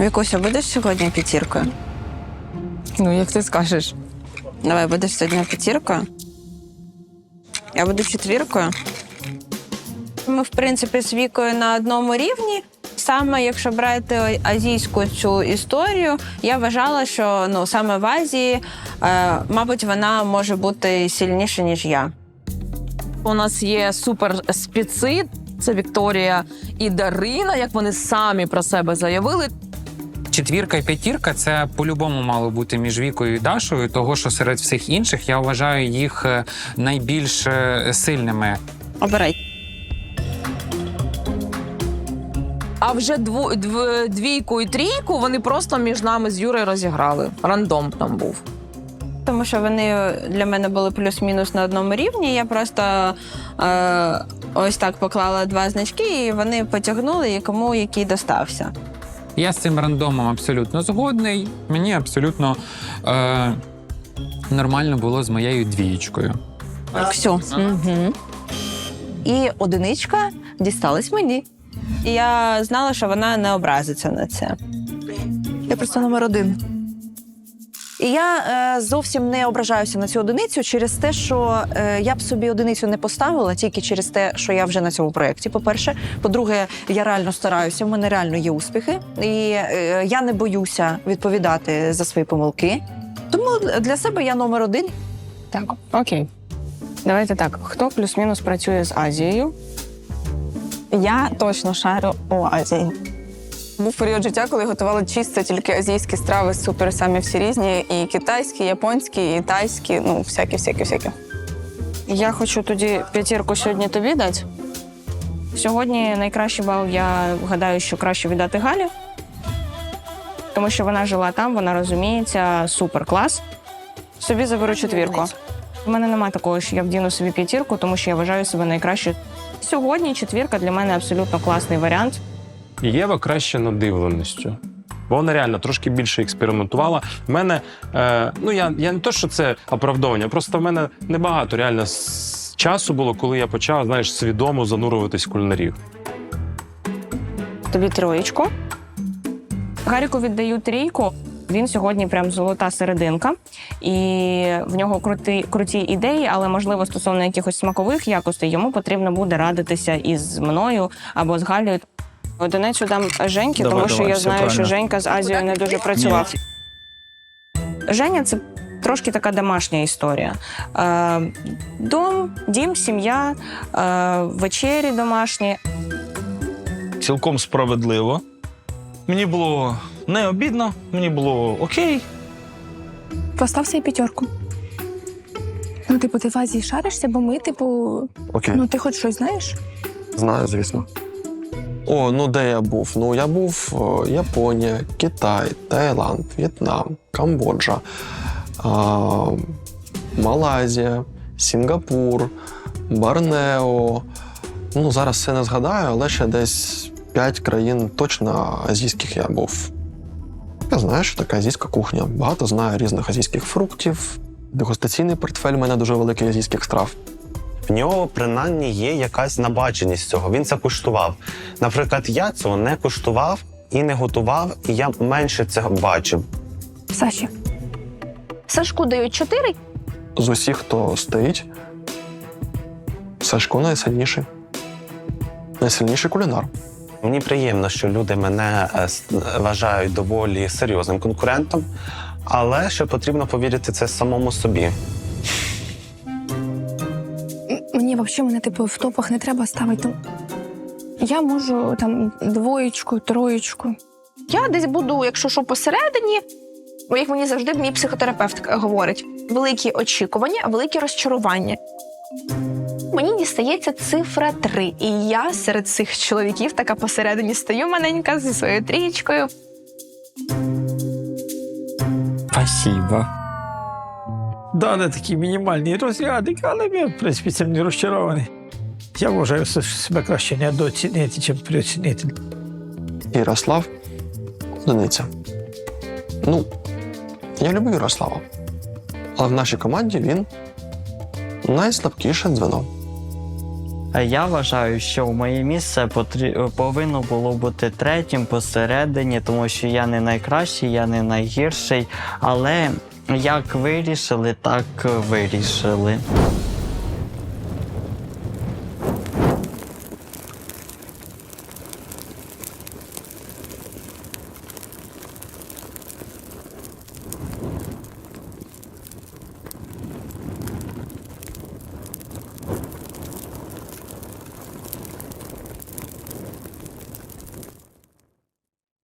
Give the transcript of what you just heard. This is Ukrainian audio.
Вікуся, будеш сьогодні п'ятіркою? Ну, як ти скажеш. Давай, будеш сьогодні п'ятіркою. Я буду четвіркою. Ми, в принципі, з вікою на одному рівні. Саме якщо брати азійську цю історію, я вважала, що ну саме в Азії, е, мабуть, вона може бути сильніша, ніж я. У нас є супер спіци. Це Вікторія і Дарина, як вони самі про себе заявили. Четвірка і п'ятірка це по-любому мало бути між Вікою і Дашою, того що серед всіх інших я вважаю їх е, найбільш е, сильними. Обирай. А вже дву, дв, двійку і трійку вони просто між нами з Юрою розіграли. Рандом там був. Тому що вони для мене були плюс-мінус на одному рівні. Я просто е, ось так поклала два значки, і вони потягнули, і кому який достався. Я з цим рандомом абсолютно згодний. Мені абсолютно е, нормально було з моєю двієчкою. Все. Угу. І одиничка дісталась мені. І я знала, що вона не образиться на це. Я просто номер один. І я е, зовсім не ображаюся на цю одиницю через те, що е, я б собі одиницю не поставила тільки через те, що я вже на цьому проєкті. По-перше, по-друге, я реально стараюся, в мене реально є успіхи, і е, я не боюся відповідати за свої помилки. Тому для себе я номер один. Так, окей. Давайте так. Хто плюс-мінус працює з Азією? Я точно шарю у Азії. Був період життя, коли готували чисто тільки азійські страви, супер самі всі різні, і китайські, і японські, і тайські, ну всякі, всякі, всякі. Я хочу тоді п'ятірку сьогодні тобі дати. Сьогодні найкращий бал я гадаю, що краще віддати Галі, тому що вона жила там, вона розуміється, супер клас. Собі заберу четвірку. У мене немає такого, що я вдіну собі п'ятірку, тому що я вважаю себе найкраще. Сьогодні четвірка для мене абсолютно класний варіант. Єва краще надивленістю. Вона реально трошки більше експериментувала. В мене, е, ну я, я не то, що це оправдовування, просто в мене небагато реально часу було, коли я почав, знаєш, свідомо занурюватись в тобі троєчку. Гаріку віддаю трійку. Він сьогодні прям золота серединка, і в нього круті, круті ідеї, але можливо стосовно якихось смакових якостей йому потрібно буде радитися із мною або з Галею. Одиницю дам Женьки, Давай, тому що давай, я все знаю, що правильно. Женька з Азією не дуже працював. Женя це трошки така домашня історія. Е, дом, дім, сім'я, е, вечері домашні. Цілком справедливо. Мені було не обідно, мені було окей. Постав собі п'ятерку. Ну, типу, ти в Азії шаришся, бо ми, типу, Окей, ну ти хоч щось знаєш? знаю, звісно. О, ну де я був? Ну я був о, Японія, Китай, Таїланд, В'єтнам, Камбоджа, а, Малайзія, Сінгапур, Борнео. Ну, зараз все не згадаю, але ще десь 5 країн точно азійських я був. Я знаю, що таке азійська кухня. Багато знаю різних азійських фруктів. Дегустаційний портфель у мене дуже великий азійських страв. В нього принаймні є якась набаченість цього. Він це куштував. Наприклад, я цього не куштував і не готував, і я менше цього бачив. Саші. Сашку дають чотири. з усіх, хто стоїть, Сашко найсильніший. Найсильніший кулінар. Мені приємно, що люди мене е, вважають доволі серйозним конкурентом, але ще потрібно повірити це самому собі. Мені взагалі мене, типу, в топах не треба ставити. Я можу там двоєчку, троєчку. Я десь буду, якщо що, посередині. Як мені завжди мій психотерапевт говорить: великі очікування, великі розчарування. Мені дістається цифра 3. І я серед цих чоловіків така посередині стою маленька зі своєю трієчкою. Спасибо. Да, не такий мінімальний розрядик, але я, в принципі, цим не розчарований. Я вважаю себе краще недооцінити, чим переоцінити. Ярослав одиниця. Ну, я люблю Ярослава. Але в нашій команді він найслабкіше дзвено. Е, Я вважаю, що моє місце потрі- повинно було бути третім посередині, тому що я не найкращий, я не найгірший. Але як вирішили, так вирішили.